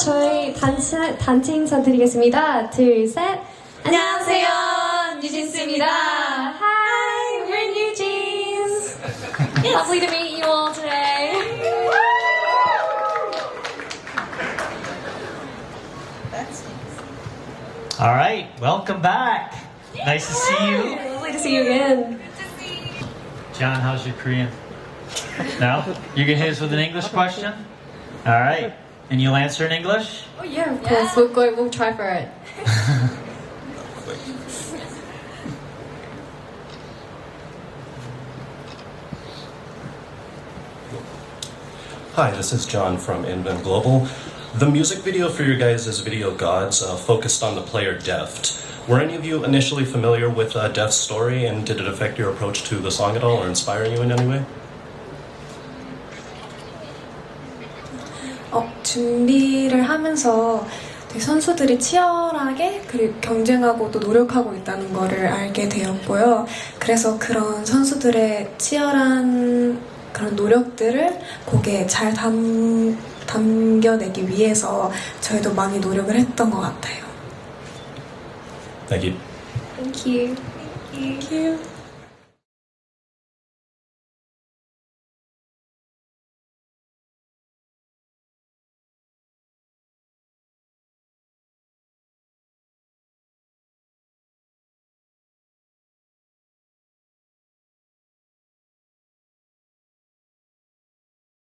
단체, 단체 인사드리겠습니다. 둘, 셋. 안녕하세요. 뉴진스입니다. Hi, we're New Jeans. Lovely to meet you all today. All right, welcome back. Nice to see you. Lovely to see you again. John, how's your Korean? No? You can hit us with an English question? All right. And you'll answer in English? Oh yeah, of course. We'll go. We'll try for it. Hi, this is John from Invent Global. The music video for your guys' is video Gods uh, focused on the player Deft. Were any of you initially familiar with uh, Deft's story and did it affect your approach to the song at all or inspire you in any way? 어, 준비를 하면서 되게 선수들이 치열하게 그리고 경쟁하고 또 노력하고 있다는 거를 알게 되었고요. 그래서 그런 선수들의 치열한 그런 노력들을 곡에 잘 담, 담겨내기 위해서 저희도 많이 노력을 했던 것 같아요. Thank you. Thank you. Thank you.